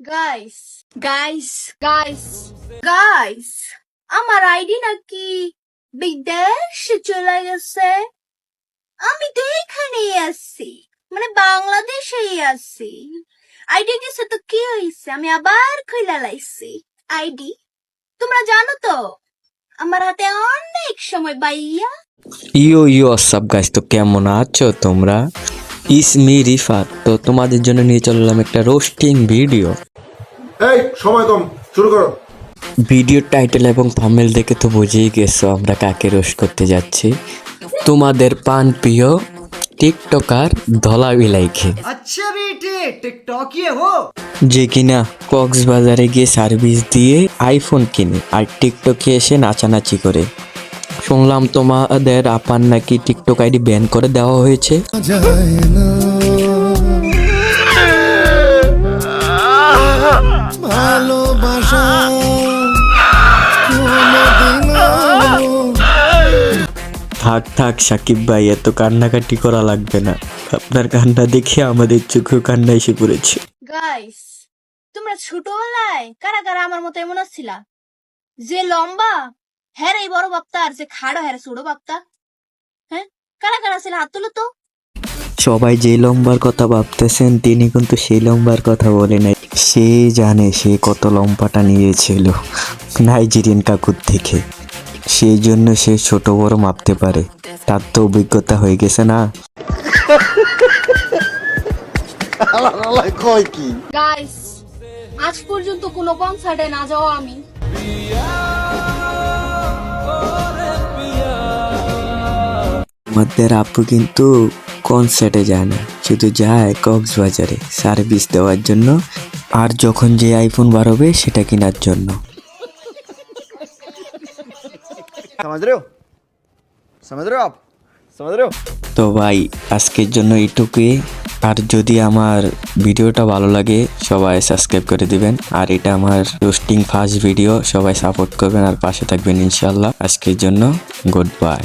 Guys guys guys guys আমার ID নাকি? বিদেশে চলে গেছে। আমি তো এখানেই আছি। মানে বাংলাদেশেই আছি। আইডি গেছে তো কি হয়েছে আমি আবার খুলে লাইছি। আইডি তোমরা জানো তো? আমার হাতে অনেক সময় বাইয়া ইয়ো ইয়ো সব গাছ তো কেমন আছো তোমরা? ইসমি রিফাত তো তোমাদের জন্য নিয়ে চললাম একটা রোস্টিং ভিডিও এই সময় কম শুরু করো। ভিডিও টাইটেল এবং থামেল দেখে তো বুঝেই গেছো আমরা কাকে রোশ করতে যাচ্ছি। তোমাদের পান প্রিয় টিকটকার ধলা বিলাইকে আচ্ছা বেটে টিকটক হো যে কিনা কক্সবাজারে গিয়ে সার্ভিস দিয়ে আইফোন কিনে আর টিকটকে এসে নাচানাচি করে। শুনলাম তোমাদের আপার নাকি টিকটক আইডি ব্যান করে দেওয়া হয়েছে। থাক থাক সাকিব ভাই এত কান্নাকাটি করা লাগবে না। আপনার কান্না দেখে আমাদের চোখেও কান্না এসে পড়েছে। গাইস তোমরা ছোটবেলায় কারা কারা আমার মতো এমন ছিলা যে লম্বা হ্যাঁ রে বড় বাপ্তা আর যে খাড়ো হ্যাঁ রে ছোট বাপ্তা হ্যাঁ কারা কারা ছিল হাত তুলো তো? সবাই যে লম্বার কথা ভাবতেছেন তিনি কিন্তু সেই লম্বার কথা বলে নাই। সে জানে সে কত লম্বাটা নিয়েছিল নাইজেরিয়ান কাকুর থেকে। সেই জন্য সে ছোট বড় মাপতে পারে। তার তো অভিজ্ঞতা হয়ে গেছে না। গাইস আজ পর্যন্ত কোনো কনসার্টে না যাওয়া আমি। আমাদের আপু কিন্তু কনসার্টে যায় না। শুধু যায় কক্সবাজারে সার্ভিস দেওয়ার জন্য। আর যখন যে আইফোন বার হবে সেটা কেনার জন্য। समझ रहे हो समझ रहे हो आप समझ रहे हो তো ভাই আজকের জন্য এইটুকুই আর যদি আমার ভিডিওটা ভালো লাগে সবাই সাবস্ক্রাইব করে দিবেন আর এটা আমার রোস্টিং ফার্স্ট ভিডিও সবাই সাপোর্ট করবেন আর পাশে থাকবেন ইনশাল্লাহ আজকের জন্য গুড বাই